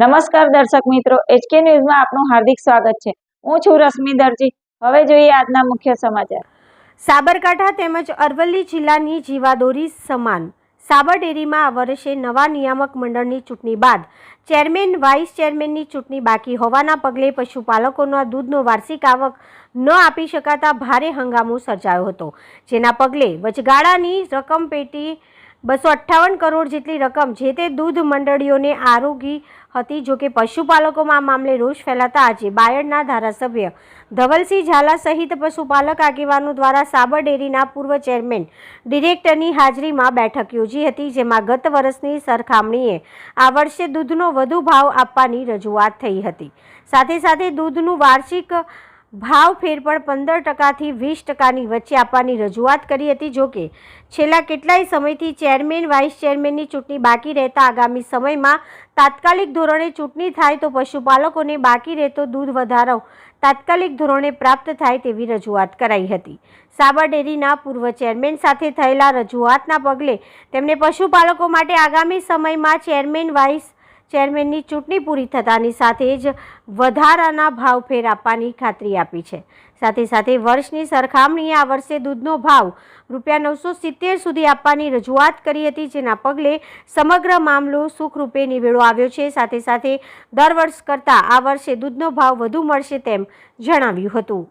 નમસ્કાર દર્શક મિત્રો એચકે ન્યૂઝમાં આપનું હાર્દિક સ્વાગત છે. હું છું રશ્મિ દરજી. હવે જોઈએ આજના મુખ્ય સમાચાર. સાબરકાંઠા તેમજ અરવલ્લી જિલ્લાની જીવાદોરી સમાન. સાબર ડેરીમાં આ વર્ષે નવા નિયામક મંડળની ચૂંટણી બાદ ચેરમેન, વાઇસ ચેરમેનની ચૂંટણી બાકી હોવાના પગલે પશુપાલકોના દૂધનો વાર્ષિક આવક ન આપી શકાતા ભારે હંગામો સર્જાયો હતો. જેના પગલે વચગાળાની રકમ પેટી બસો અઠ્ઠાવન કરોડ જેટલી રકમ જે તે દૂધ મંડળીઓને આરોગી હતી, જોકે પશુપાલકોમાં આ મામલે રોષ ફેલાતા આજે બાયડના ધારાસભ્ય ધવલસિંહ ઝાલા સહિત પશુપાલક આગેવાનો દ્વારા સાબર ડેરીના પૂર્વ ચેરમેન ડિરેક્ટરની હાજરીમાં બેઠક યોજી હતી, જેમાં ગત વર્ષની સરખામણીએ આ વર્ષે દૂધનો વધુ ભાવ આપવાની રજૂઆત થઈ હતી. સાથે સાથે દૂધનું વાર્ષિક ભાવ ફેરફળ પંદર ટકાથી વીસ ટકાની વચ્ચે આપવાની રજૂઆત કરી હતી. જોકે છેલ્લા કેટલાય સમયથી ચેરમેન, વાઇસ ચેરમેનની ચૂંટણી બાકી રહેતા આગામી સમયમાં તાત્કાલિક ધોરણે ચૂંટણી થાય તો પશુપાલકોને બાકી રહેતો દૂધ વધારો તાત્કાલિક ધોરણે પ્રાપ્ત થાય તેવી રજૂઆત કરાઈ હતી. સાબર ડેરીના પૂર્વ ચેરમેન સાથે થયેલા રજૂઆતના પગલે તેમણે પશુપાલકો માટે આગામી સમયમાં ચેરમેન, વાઇસ ચેરમેનની ચૂંટણી પૂરી થતાની સાથે જ વધારાના ભાવ ફેર આપવાની ખાતરી આપી છે. સાથે સાથે વર્ષની સરખામણીએ આ વર્ષે દૂધનો ભાવ રૂપિયા નવસો સિત્તેર સુધી આપવાની રજૂઆત કરી હતી, જેના પગલે સમગ્ર મામલો સુખરૂપે નિવેડો આવ્યો છે. સાથે સાથે દર વર્ષ કરતાં આ વર્ષે દૂધનો ભાવ વધુ મળશે તેમ જણાવ્યું હતું.